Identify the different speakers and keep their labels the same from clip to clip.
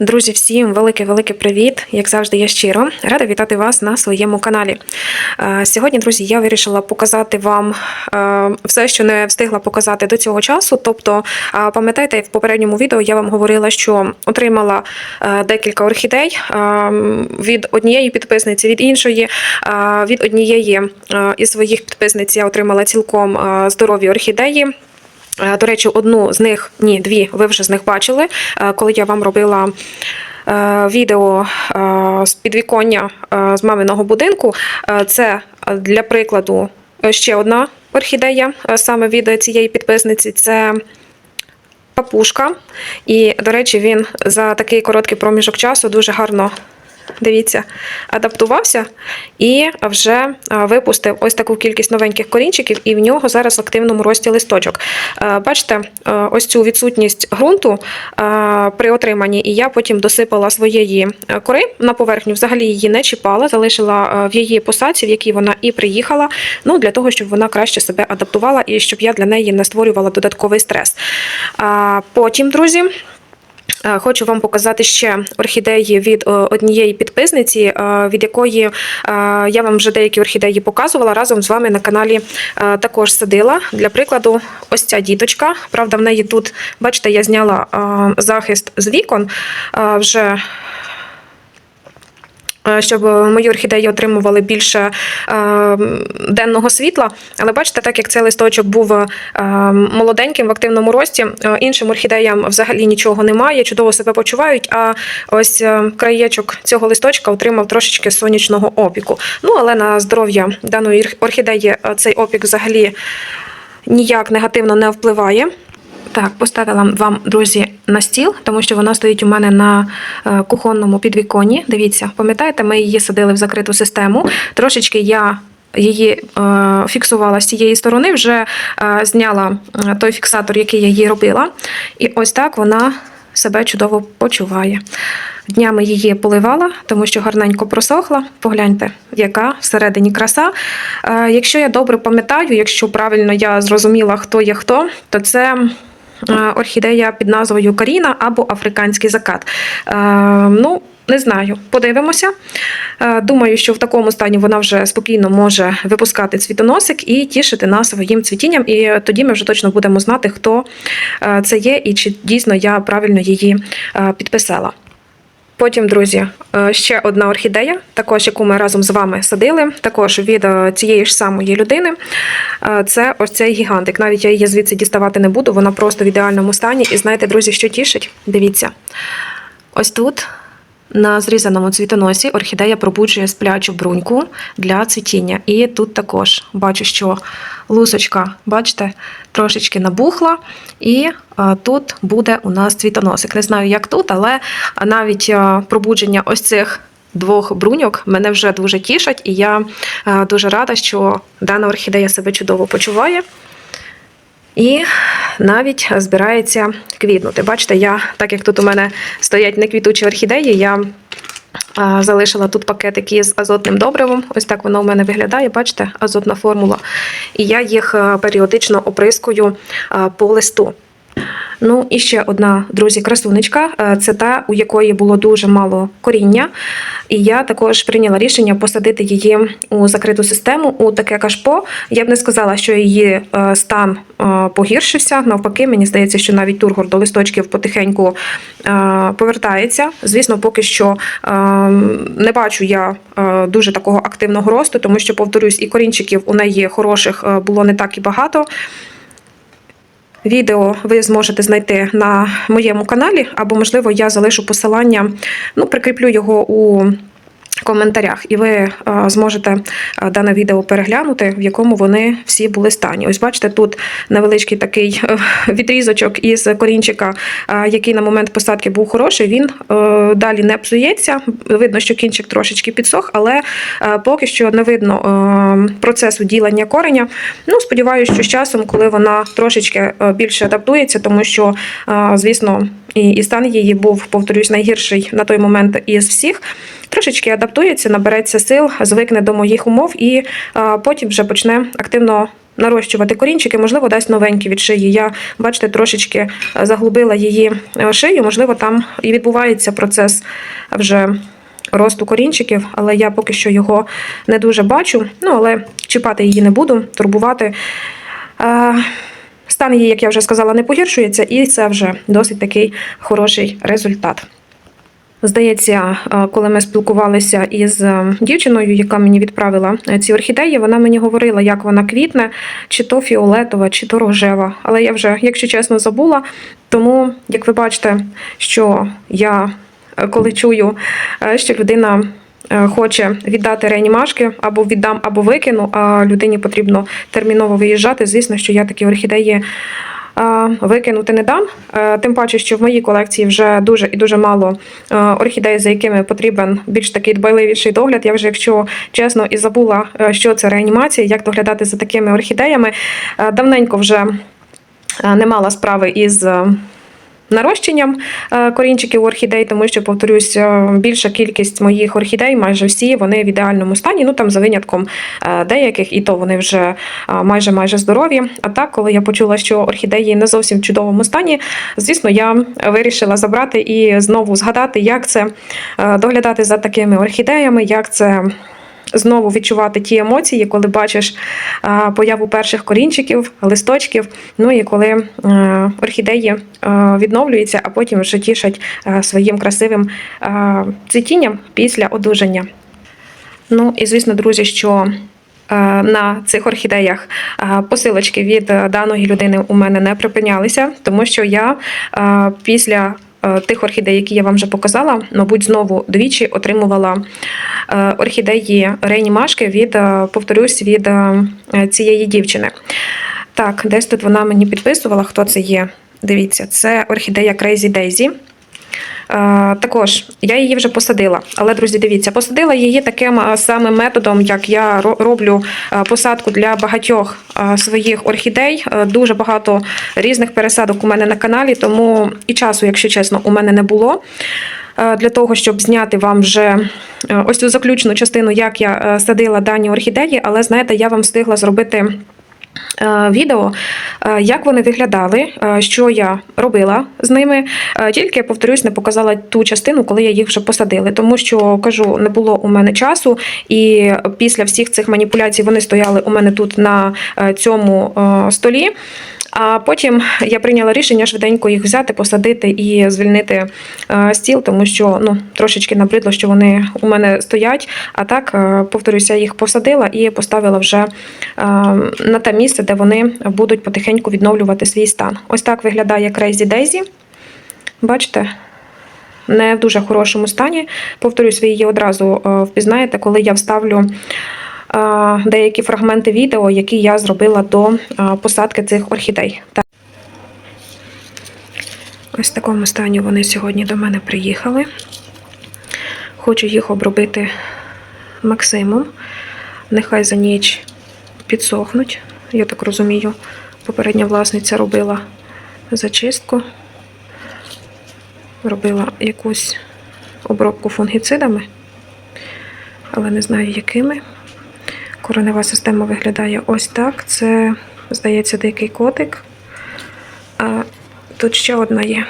Speaker 1: Друзі, всім велике-велике привіт! Як завжди, я щиро рада вітати вас на своєму каналі. Е, Сьогодні, друзі, я вирішила показати вам е, все, що не встигла показати до цього часу. Тобто, е, пам'ятаєте, в попередньому відео я вам говорила, що отримала декілька орхідей від однієї підписниці, від іншої. Від однієї із своїх підписниць я отримала цілком здорові орхідеї. Е, До речі, одну з них, ні, дві, ви вже з них бачили, е, коли я вам робила е, відео з підвіконня з маминого будинку. Це для прикладу ще одна орхідея саме від цієї підписниці. Це папушка. І, до речі, він за такий короткий проміжок часу дуже гарно. Дивіться, адаптувався і вже випустив ось таку кількість новеньких корінчиків, і в нього зараз в активному рості листочок. Е, Бачите, е, ось цю відсутність ґрунту е, при отриманні, і я потім досипала своєї е, кори на поверхню, взагалі її не чіпала, залишила е, в її посадці, в якій вона і приїхала, ну для того, щоб вона краще себе адаптувала і щоб я для неї не створювала додатковий стрес. Потім, друзі. Е, Хочу вам показати ще орхідеї від е, однієї підписниці, е, від якої я вам вже деякі орхідеї показувала. Разом з вами на каналі також садила. Для прикладу, ось ця діточка. Правда, в неї тут, бачите, я зняла захист з вікон вже. Е, Щоб мої орхідеї отримували більше е, денного світла. Але бачите, так як цей листочок був е, молоденьким в активному рості, іншим орхідеям взагалі нічого немає, чудово себе почувають. А ось краєчок цього листочка отримав трошечки сонячного опіку. Ну але на здоров'я даної орхідеї цей опік взагалі ніяк негативно не впливає. Так, поставила вам, друзі, на стіл, тому що вона стоїть у мене на е, кухонному підвіконні. Дивіться, пам'ятаєте, ми її садили в закриту систему. Трошечки я її е, фіксувала з цієї сторони, вже е, зняла той фіксатор, який я їй робила. І ось так вона себе чудово почуває. Днями її поливала, тому що гарненько просохла. Погляньте, яка всередині краса. Якщо я добре пам'ятаю, якщо правильно я зрозуміла, хто є хто, то це. Е, Орхідея під назвою Каріна або Африканський закат. Е, ну, не знаю, подивимося. Е, Думаю, що в такому стані вона вже спокійно може випускати цвітоносик і тішити нас своїм цвітінням. І тоді ми вже точно будемо знати, хто це є і чи дійсно я правильно її підписала. Потім, друзі, е, ще одна орхідея, також яку ми разом з вами садили, також від е, цієї ж самої людини. Е, Це ось цей гігантик. Навіть я її звідси діставати не буду, вона просто в ідеальному стані. І знаєте, друзі, що тішить? Дивіться. Ось тут. На зрізаному цвітоносі орхідея пробуджує сплячу бруньку для цвітіння. І тут також бачу, що лусочка, бачите, трошечки набухла, і е, тут буде у нас цвітоносик. Не знаю, як тут, але навіть е, пробудження ось цих двох бруньок мене вже дуже тішать, і я е, дуже рада, що дана орхідея себе чудово почуває. І навіть збирається квітнути. Бачите, я, так як тут у мене стоять неквітучі орхідеї, я залишила тут пакетик із азотним добривом. Ось так воно у мене виглядає, бачите, азотна формула. І я їх періодично оприскую по листу. Ну і ще одна, друзі, красунечка. Е, Це та, у якої було дуже мало коріння. І я також прийняла рішення посадити її у закриту систему, у таке кашпо. Я б не сказала, що її е, стан е, погіршився. Навпаки, мені здається, що навіть тургор до листочків потихеньку повертається. Звісно, поки що не бачу я дуже такого активного росту, тому що, повторюсь, і корінчиків у неї хороших було не так і багато. Відео ви зможете знайти на моєму каналі, або, можливо, я залишу посилання, ну, прикріплю його у коментарях, і ви е, зможете е, дане відео переглянути, в якому вони всі були стані. Ось бачите, тут невеличкий такий е, відрізочок із корінчика, який на момент посадки був хороший. Він далі не псується. Видно, що кінчик трошечки підсох, але поки що не видно процесу ділення кореня. Ну, сподіваюся, що з часом, коли вона трошечки більше адаптується, тому що, звісно, і стан її був, повторюсь, найгірший на той момент із всіх. Трошечки адаптується, набереться сил, звикне до моїх умов і а, потім вже почне активно. Нарощувати корінчики, можливо, дасть новенькі від шиї. Я, бачите, трошечки е, заглубила її е, шию, можливо, там і відбувається процес вже росту корінчиків, але я поки що його не дуже бачу. Ну, але чіпати її не буду, турбувати. Е, Стан її, як я вже сказала, не погіршується, і це вже досить такий хороший результат. Здається, е, коли ми спілкувалися із е, дівчиною, яка мені відправила е, ці орхідеї, вона мені говорила, як вона квітне, чи то фіолетова, чи то рожева. Але я вже, якщо чесно, забула. Тому, як ви бачите, що я коли чую, що людина хоче віддати реанімашки, або віддам, або викину, а людині потрібно терміново виїжджати. Звісно, що я такі орхідеї викинути не дам. Е, Тим паче, що в моїй колекції вже дуже і дуже мало е, орхідей, за якими потрібен більш такий дбайливіший догляд. Я вже, якщо чесно, і забула, е, що це реанімація, як доглядати за такими орхідеями. Давненько вже не мала справи із. Нарощенням е, корінчиків орхідей, тому що, повторюсь, е, більша кількість моїх орхідей, майже всі, вони в ідеальному стані. Ну там за винятком е, деяких, і то вони вже майже майже здорові. А так, коли я почула, що орхідеї не зовсім в чудовому стані, звісно, я вирішила забрати і знову згадати, як це доглядати за такими орхідеями, як це. Знову відчувати ті емоції, коли бачиш появу перших корінчиків, листочків. Ну і коли е, орхідеї е, відновлюються, а потім вже тішать е, своїм красивим цвітінням після одужання. Ну і звісно, друзі, що на цих орхідеях посилочки від даної людини у мене не припинялися, тому що я після тих орхідей, які я вам вже показала, мабуть, знову двічі отримувала е, орхідеї реанімашки від, е, повторюсь, від е, цієї дівчини. Так, десь тут вона мені підписувала, хто це є. Дивіться, це орхідея Crazy Daisy. Е, Також я її вже посадила. Але, друзі, дивіться, посадила її таким е, самим методом, як я роблю е, посадку для багатьох своїх орхідей. Дуже багато різних пересадок у мене на каналі, тому і часу, якщо чесно, у мене не було. Для того, щоб зняти вам вже ось цю заключну частину, як я садила дані орхідеї, але знаєте, я вам встигла зробити відео, е, як вони виглядали, е, що я робила з ними. Тільки Тільки, повторюсь, не показала ту частину, коли я їх вже посадили. Тому що кажу, не було у мене часу, і після всіх цих маніпуляцій вони стояли у мене тут на е, цьому е, столі. А потім я прийняла рішення швиденько їх взяти, посадити і звільнити е, стіл, тому що ну трошечки набридло, що вони у мене стоять. А так, е, повторюся, їх посадила і поставила вже е, на те місце, де вони будуть потихеньку відновлювати свій стан. Ось так виглядає Crazy Daisy. Бачите? Не в дуже хорошому стані. Повторюсь, ви її одразу впізнаєте, коли я вставлю деякі фрагменти відео, які я зробила до посадки цих орхідей. Ось в такому стані вони сьогодні до мене приїхали. Хочу їх обробити Максимом. Нехай за ніч підсохнуть. Я так розумію, попередня власниця робила зачистку, робила якусь обробку фунгіцидами, але не знаю якими. Коренева система виглядає ось так. Це, здається, дикий котик. А тут ще одна є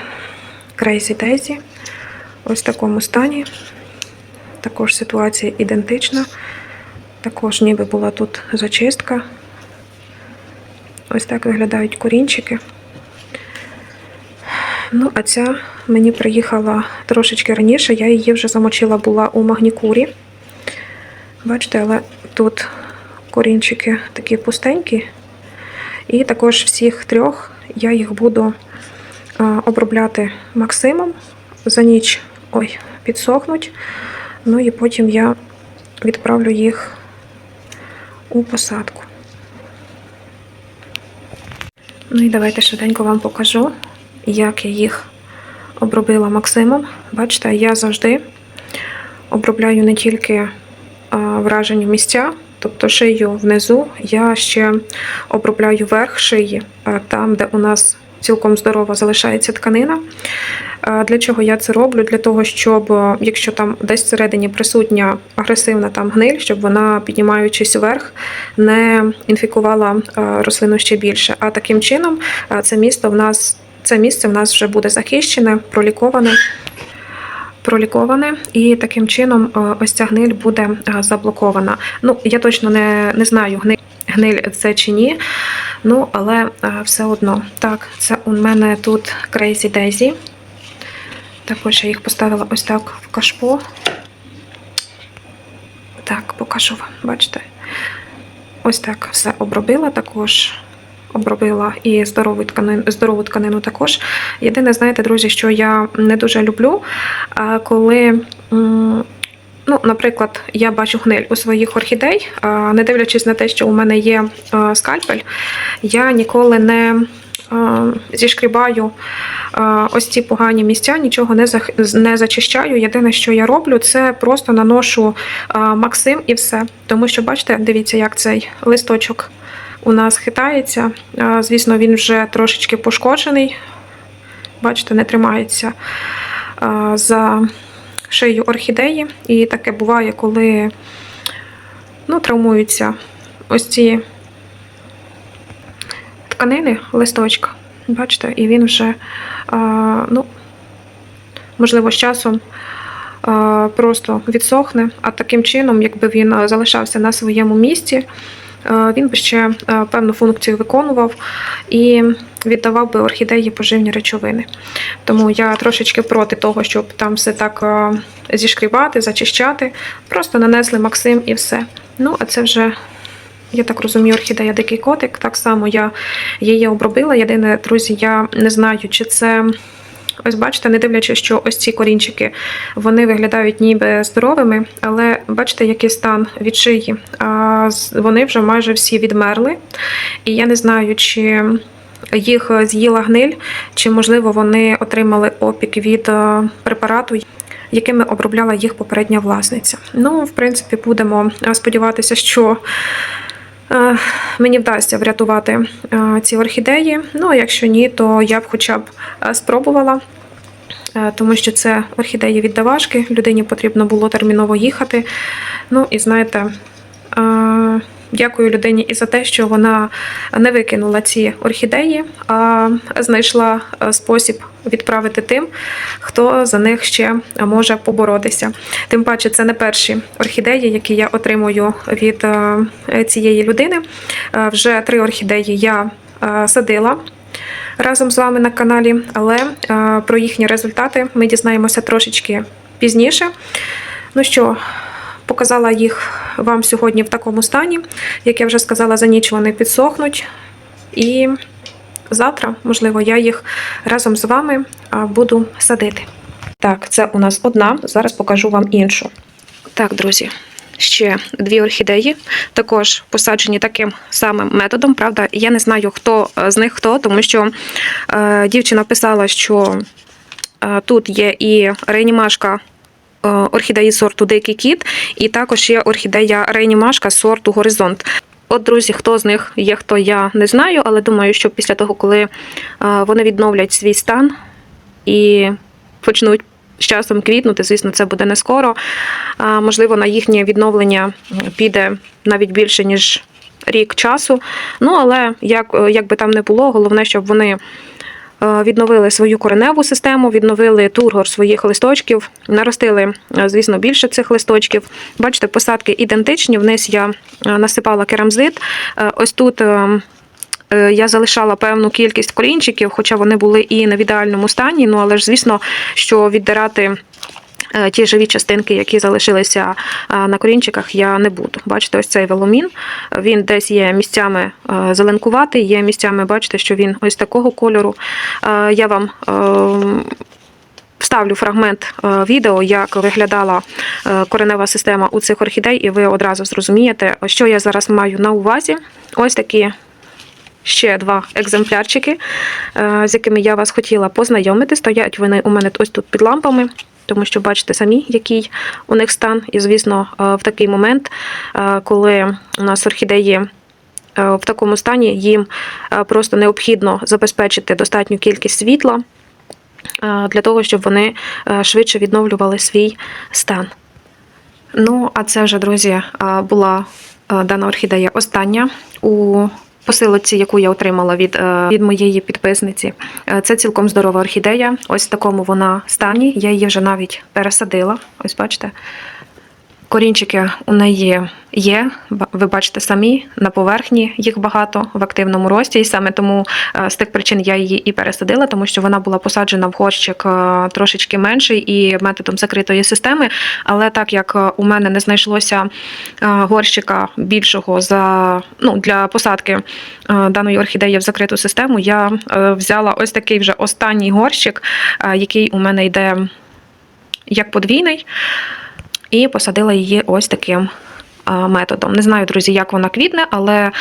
Speaker 1: Crazy Daisy. Ось в такому стані. Також ситуація ідентична. Також ніби була тут зачистка. Ось так виглядають корінчики. Ну, а ця мені приїхала трошечки раніше, я її вже замочила була у магнікурі. Бачите, але тут корінчики такі пустенькі. І також всіх трьох я їх буду а, обробляти Максимом. За ніч ой, підсохнуть. Ну і потім я відправлю їх у посадку. Ну і давайте швиденько вам покажу, як я їх обробила Максимом. Бачите, я завжди обробляю не тільки а, вражені місця, тобто шию внизу, я ще обробляю верх шиї, там, де у нас цілком здорова залишається тканина. Е, Для чого я це роблю? Для того, щоб е, якщо там десь всередині присутня агресивна там гниль, щоб вона, піднімаючись вверх, не інфікувала е, рослину ще більше. А таким чином е, це місто в нас. Це місце в нас вже буде захищене, проліковане, проліковане, і таким чином е, ось ця гниль буде е, заблокована. Ну, я точно не, не знаю, гниль, гниль це чи ні. Ну, але е, все одно. Так, це у мене тут Crazy Daisy. Також я їх поставила ось так в кашпо. Так, покажу вам, бачите? Ось так все обробила також. Обробила і здорову тканину, здорову тканину також. Єдине, знаєте, друзі, що я не дуже люблю, коли. Ну, наприклад, я бачу гниль у своїх орхідей, не дивлячись на те, що у мене є скальпель, я ніколи не зішкрібаю ось ці погані місця, нічого не, не зачищаю. Єдине, що я роблю, це просто наношу Максим і все. Тому що, бачите, дивіться, як цей листочок у нас хитається. Звісно, він вже трошечки пошкоджений. Бачите, не тримається за шию орхідеї. І таке буває, коли ну, травмуються ось ці тканини листочка. Бачите, і він вже, ну, можливо, з часом просто відсохне, а таким чином, якби він залишався на своєму місці, він би ще певну функцію виконував і віддавав би орхідеї поживні речовини. Тому я трошечки проти того, щоб там все так а, зішкрібати, зачищати. Просто нанесли Максим і все. Ну, а це вже я так розумію, орхідея дикий котик. Так само я її обробила. Єдине, друзі, я не знаю, чи це. Ось бачите, не дивлячись, що ось ці корінчики вони виглядають ніби здоровими, але бачите, який стан від шиї. Вони вже майже всі відмерли. І я не знаю, чи їх з'їла гниль, чи можливо вони отримали опік від е, препарату, якими обробляла їх попередня власниця. Ну, в принципі, будемо е, сподіватися, що е, мені вдасться врятувати ці орхідеї. Ну, а якщо ні, то я б хоча б спробувала. Е, Тому що це орхідеї віддавашки, людині потрібно було терміново їхати. Ну і знаєте, е, дякую людині і за те, що вона не викинула ці орхідеї, а знайшла е, спосіб відправити тим, хто за них ще може поборотися. Тим паче, це не перші орхідеї, які я отримую від цієї людини. Вже три орхідеї я садила. Разом з вами на каналі, але е, про їхні результати ми дізнаємося трошечки пізніше. Ну що, показала їх вам сьогодні в такому стані. Як я вже сказала, за ніч вони підсохнуть. І завтра, можливо, я їх разом з вами буду садити. Так, це у нас одна. Зараз покажу вам іншу. Так, друзі, ще дві орхідеї, також посаджені таким самим методом. Правда, я не знаю, хто е, з них хто, тому що е, дівчина писала, що е, тут є і реанімашка е, орхідеї сорту Дикий кіт, і також є орхідея реанімашка сорту Горизонт. От, друзі, хто з них є, хто я не знаю, але думаю, що після того, коли е, вони відновлять свій стан і почнуть з часом квітнути, звісно, це буде не скоро. Можливо, на їхнє відновлення піде навіть більше, ніж рік часу. Ну, але як, як би там не було, головне, щоб вони е, відновили свою кореневу систему, відновили тургор своїх листочків, наростили, е, звісно, більше цих листочків. Бачите, посадки ідентичні. Вниз я е, насипала керамзит. Ось тут. Е, Я залишала певну кількість корінчиків, хоча вони були і не в ідеальному стані. Ну але ж звісно, що віддирати. е, Ті живі частинки, які залишилися е, на корінчиках, я не буду. Бачите, ось цей веломін. Він десь є місцями зеленкуватий, є місцями, бачите, що він ось такого кольору. Я вам е, Вставлю фрагмент відео, як виглядала коренева система у цих орхідей, і ви одразу зрозумієте, що я зараз маю на увазі. Ось такі ще два екземплярчики, е, з якими я вас хотіла познайомити. Стоять вони у мене ось тут під лампами, тому що бачите самі, який у них стан. І, звісно, е, в такий момент, е, коли у нас орхідеї в такому стані, їм просто необхідно забезпечити достатню кількість світла. для того, щоб вони швидше відновлювали свій стан. Ну, а це вже, друзі, була дана орхідея остання у посилочці, яку я отримала від, е, від моєї підписниці. Е, Це цілком здорова орхідея. Ось в такому вона стані. Я її вже навіть пересадила. Ось бачите. Корінчики у неї є, ви бачите самі на поверхні їх багато в активному рості, і саме тому е, з тих причин я її і пересадила, тому що вона була посаджена в горщик е, трошечки менший і методом закритої системи. Але так як е, у мене не знайшлося горщика більшого за ну для посадки даної орхідеї в закриту систему, я взяла ось такий вже останній горщик, який у мене йде як подвійний і посадила її ось таким методом. Не знаю, друзі, як вона квітне, але е,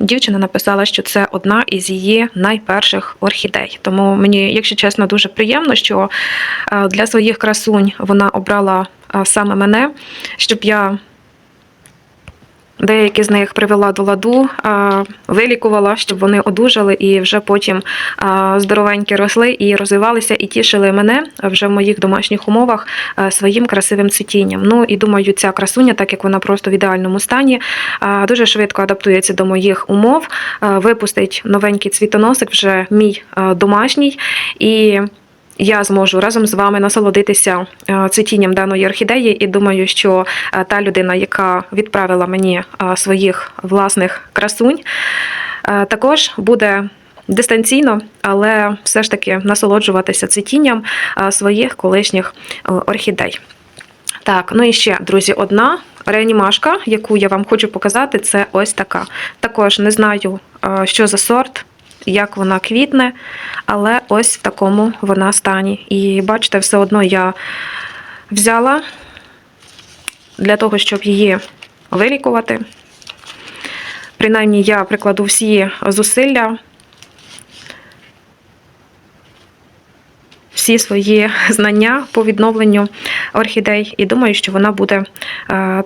Speaker 1: дівчина написала, що це одна із її найперших орхідей. Тому мені, якщо чесно, дуже приємно, що для своїх красунь вона обрала саме мене, щоб я. Деякі з них привела до ладу, вилікувала, щоб вони одужали і вже потім здоровенькі росли і розвивалися, і тішили мене вже в моїх домашніх умовах своїм красивим цвітінням. Ну і думаю, ця красуня, так як вона просто в ідеальному стані, дуже швидко адаптується до моїх умов, випустить новенький цвітоносик, вже мій домашній. І я зможу разом з вами насолодитися е, цвітінням даної орхідеї, і думаю, що е, та людина, яка відправила мені е, своїх власних красунь, також буде. Дистанційно, але все ж таки насолоджуватися цвітінням своїх колишніх орхідей. Так, ну і ще, друзі, одна реанімашка, яку я вам хочу показати, це ось така. Також не знаю, що за сорт, як вона квітне, але ось в такому вона стані. І бачите, все одно я взяла для того, щоб її вилікувати. Принаймні, я прикладу всі зусилля. Всі свої знання по відновленню орхідей, і думаю, що вона буде е,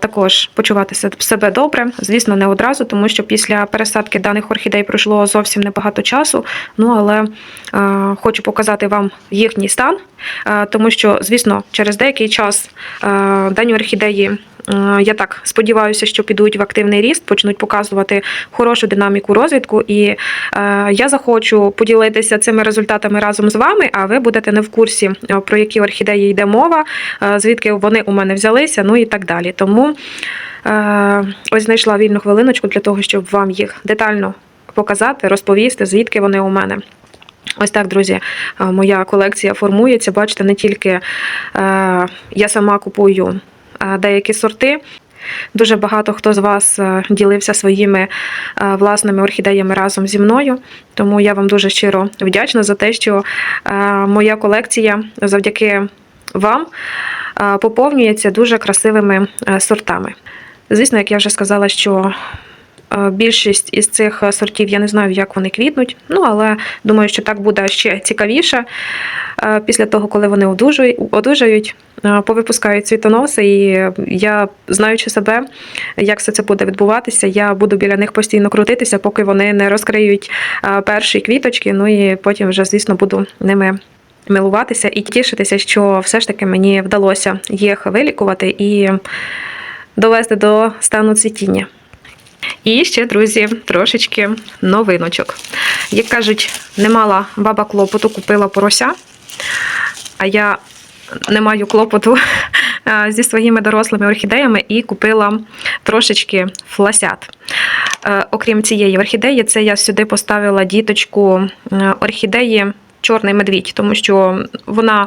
Speaker 1: також почуватися себе добре. Звісно, не одразу, тому що після пересадки даних орхідей пройшло зовсім небагато часу. Ну але е, хочу показати вам їхній стан, е, тому що, звісно, через деякий час дані орхідеї. Е, Я так сподіваюся, що підуть в активний ріст, почнуть показувати хорошу динаміку розвитку, і е, я захочу поділитися цими результатами разом з вами. А ви будете не в курсі е, про які орхідеї йде мова, звідки вони у мене взялися, ну і так далі. Тому ось знайшла вільну хвилиночку для того, щоб вам їх детально показати, розповісти, звідки вони у мене. Ось так, друзі, моя колекція формується. Бачите, не тільки я сама купую деякі сорти. Дуже багато хто з вас е, ділився своїми е, власними орхідеями разом зі мною. Тому я вам дуже щиро вдячна за те, що е, моя колекція завдяки вам е, поповнюється дуже красивими е, сортами. Звісно, як я вже сказала, що е, більшість із цих е, сортів я не знаю, як вони квітнуть. Ну, але думаю, що так буде ще цікавіше е, після того, коли вони одужають, е, повипускають цвітоноси. І я, знаючи себе, як все це буде відбуватися, я буду біля них постійно крутитися, поки вони не розкриють е, перші квіточки. Ну і потім вже, звісно, буду ними. Милуватися і тішитися, що все ж таки мені вдалося їх вилікувати і довести до стану цвітіння. І ще, друзі, трошечки новиночок. Як кажуть, не мала баба клопоту, купила порося, а я не маю клопоту зі своїми дорослими орхідеями і купила трошечки фласят. Е, Окрім цієї орхідеї, це я сюди поставила діточку е, орхідеї. Чорний медвідь, тому що вона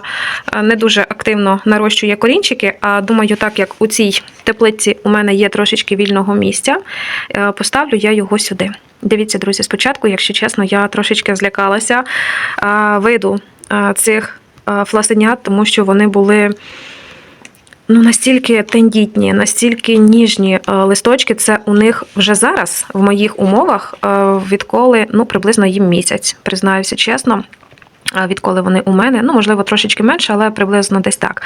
Speaker 1: е, не дуже активно нарощує корінчики. А думаю, так як у цій теплиці у мене є трошечки вільного місця, е, поставлю я його сюди. Дивіться, друзі, спочатку, якщо чесно, я трошечки злякалася е, виду цих фласенят, тому що вони були. Ну, настільки тендітні, настільки ніжні листочки, це у них вже зараз в моїх умовах, відколи ну, приблизно їм місяць, признаюся чесно, відколи вони у мене, ну, можливо, трошечки менше, але приблизно десь так.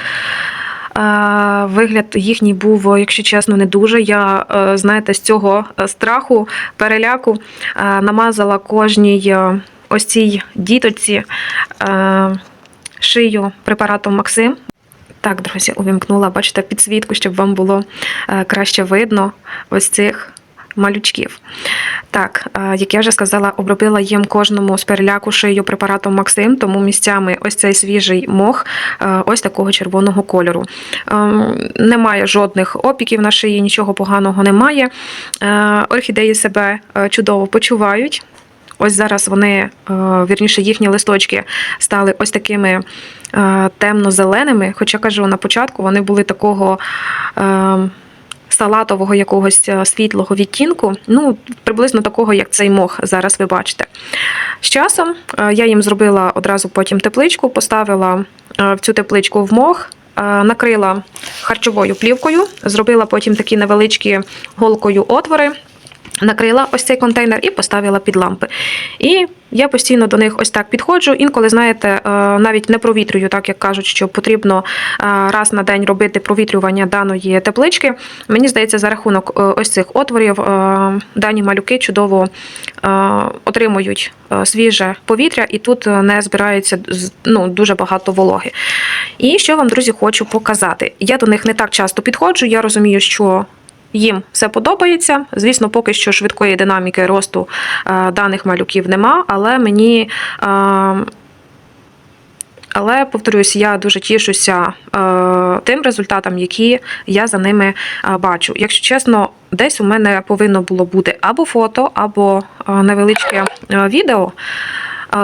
Speaker 1: Вигляд їхній був, якщо чесно, не дуже. Я, е, знаєте, з цього е, страху, переляку е, намазала кожній ось цій діточці шию препаратом Максим. Так, друзі, увімкнула, бачите, підсвітку, щоб вам було краще видно ось цих малючків. Так, е, як я вже сказала, обробила їм кожному з переляку шию препаратом Максим, тому місцями ось цей свіжий мох, е, ось такого червоного кольору. Ем, Немає жодних опіків на шиї, нічого поганого немає. Е, Орхідеї себе чудово почувають. Ось зараз вони, вірніше, їхні листочки стали ось такими темно-зеленими. Хоча кажу, на початку вони були такого. Салатового якогось е, світлого відтінку, ну приблизно такого, як цей мох зараз ви бачите. З часом е, я їм зробила одразу потім тепличку, поставила е, в цю тепличку в мох, накрила харчовою плівкою, зробила потім такі невеличкі голкою отвори, накрила ось цей контейнер і поставила під лампи. І я постійно до них ось так підходжу. Інколи, знаєте, е, навіть не провітрюю, так як кажуть, що потрібно е, раз на день робити провітрювання даної теплички. Мені здається, за рахунок е, ось цих отворів дані малюки чудово отримують свіже повітря, і тут не збирається ну, дуже багато вологи. І що вам, друзі, хочу показати. Я до них не так часто підходжу. Я розумію, що їм все подобається. Звісно, поки що швидкої динаміки росту е, даних малюків нема, але мені. Е, але повторюсь, я дуже тішуся е, тим результатам, які я за ними е, бачу. Якщо чесно, десь у мене повинно було бути або фото, або невеличке відео,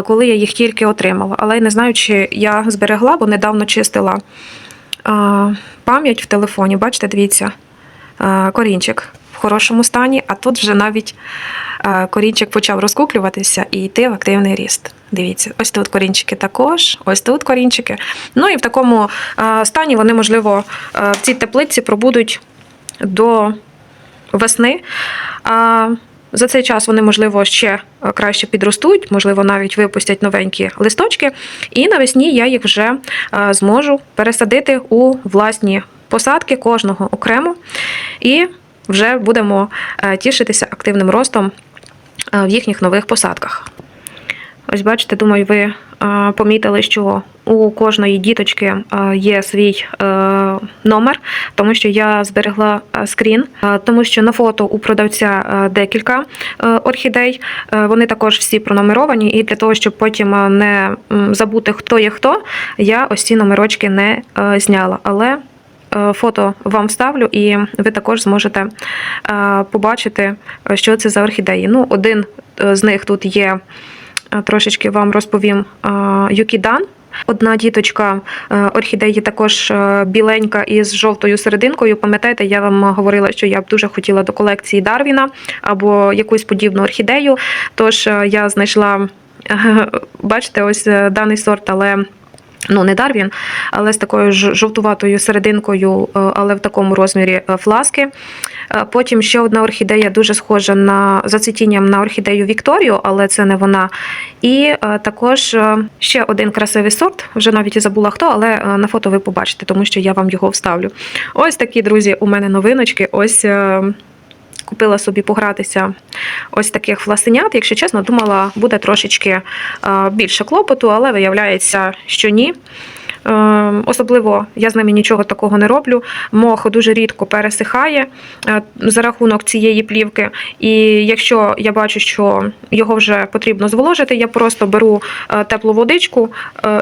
Speaker 1: коли я їх тільки отримала. Але не знаю, чи я зберегла, бо недавно чистила пам'ять в телефоні. Бачите, дивіться, корінчик в хорошому стані, а тут вже навіть корінчик почав розкуплюватися і йти в активний ріст. Дивіться, ось тут корінчики також, ось тут корінчики. Ну і в такому стані вони, можливо, в цій теплиці пробудуть до весни. За цей час вони, можливо, ще краще підростуть, можливо, навіть випустять новенькі листочки. І навесні я їх вже зможу пересадити у власні посадки кожного окремо. І вже будемо е, тішитися активним ростом е, в їхніх нових посадках. Ось бачите, думаю, ви е, помітили, що у кожної діточки є свій номер, тому що я зберегла скрін, тому що на фото у продавця декілька орхідей. Вони також всі пронумеровані, і для того, щоб потім не забути, хто є хто, я ось ці номерочки не зняла. Але фото вам вставлю, і ви також зможете е, побачити, е, що це за орхідеї. Ну, один е, з них тут є. Е, Трошечки вам розповім е, Юкідан. Одна діточка е, орхідеї також е, біленька із жовтою серединкою. Пам'ятаєте, я вам говорила, що я б дуже хотіла до колекції Дарвіна або якусь подібну орхідею. Тож е, я знайшла, бачите, ось е, даний сорт, але. Ну, не Дарвін, але з такою жовтуватою серединкою, е, але в такому розмірі е, фласки. Е, Потім ще одна орхідея дуже схожа на за цвітінням на орхідею Вікторію, але це не вона. І також ще один красивий сорт, вже навіть і забула хто, але на фото ви побачите, тому що я вам його вставлю. Ось такі, друзі, у мене новиночки. Ось. Купила собі погратися ось таких власенят. Якщо чесно, думала, буде трошечки е, більше клопоту, але виявляється, що ні. Е, Особливо я з ними нічого такого не роблю. Мох дуже рідко пересихає е, за рахунок цієї плівки. І якщо я бачу, що його вже потрібно зволожити, я просто беру теплу водичку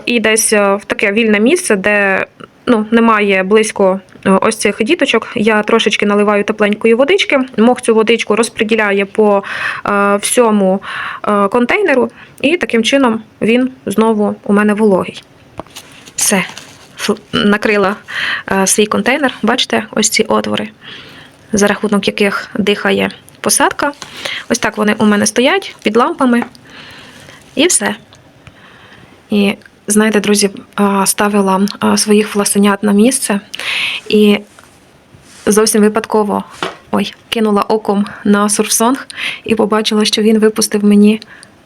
Speaker 1: і десь в таке вільне місце, де ну, немає близько е, ось цих діточок. Я трошечки наливаю тепленької водички. Мох цю водичку розподіляє по е, всьому е, контейнеру, і таким чином він знову у мене вологий. Все, накрила свій контейнер. Бачите, ось ці отвори, за рахунок яких дихає посадка. Ось так вони у мене стоять під лампами. І все. І знаєте, друзі, ставила своїх власенят на місце і зовсім випадково ой, кинула оком на сурфсонг і побачила, що він випустив мені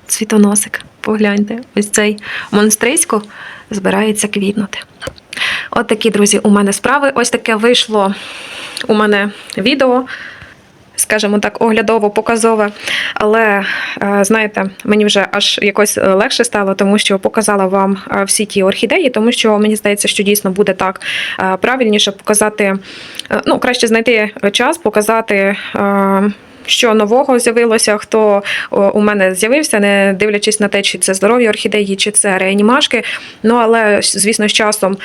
Speaker 1: цвітоносик. Погляньте, ось цей монстрисько збирається квітнути. От такі, друзі, у мене справи. Ось таке вийшло у мене відео скажімо так, оглядово показове. Але е, знаєте, мені вже аж якось е, легше стало, тому що показала вам е, всі ті орхідеї, тому що мені здається, що дійсно буде так правильніше показати. Ну, краще знайти час, показати. Що нового з'явилося, хто у мене з'явився, не дивлячись на те, чи це здорові орхідеї, чи це реанімашки. Ну але звісно, з часом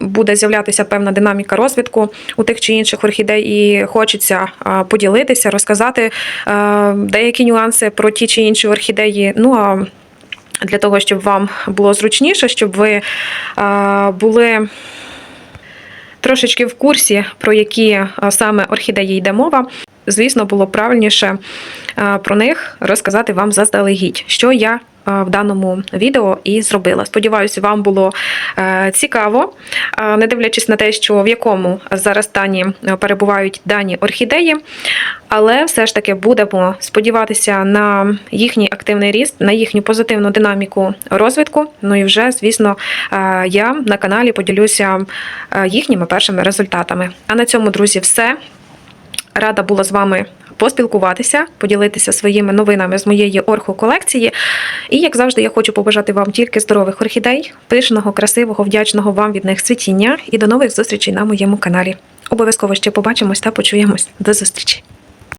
Speaker 1: буде з'являтися певна динаміка розвитку у тих чи інших орхідей, і хочеться поділитися, розказати деякі нюанси про ті чи інші орхідеї. Ну а для того, щоб вам було зручніше, щоб ви були. Трошечки в курсі, про які саме орхідеї йде мова. Звісно, було правильніше е, про них розказати вам заздалегідь, що я е, в даному відео і зробила. Сподіваюся, вам було е, цікаво, не дивлячись на те, що в якому зараз стані перебувають дані орхідеї, але все ж таки будемо сподіватися на їхній активний ріст, на їхню позитивну динаміку розвитку. Ну і вже, звісно, я на каналі поділюся їхніми першими результатами. А на цьому, друзі, все. Рада була з вами поспілкуватися, поділитися своїми новинами з моєї орхоколекції. І, як завжди, я хочу побажати вам тільки здорових орхідей, пишного, красивого, вдячного вам від них цвітіння і до нових зустрічей на моєму каналі. Обов'язково ще побачимось та почуємось. До зустрічі!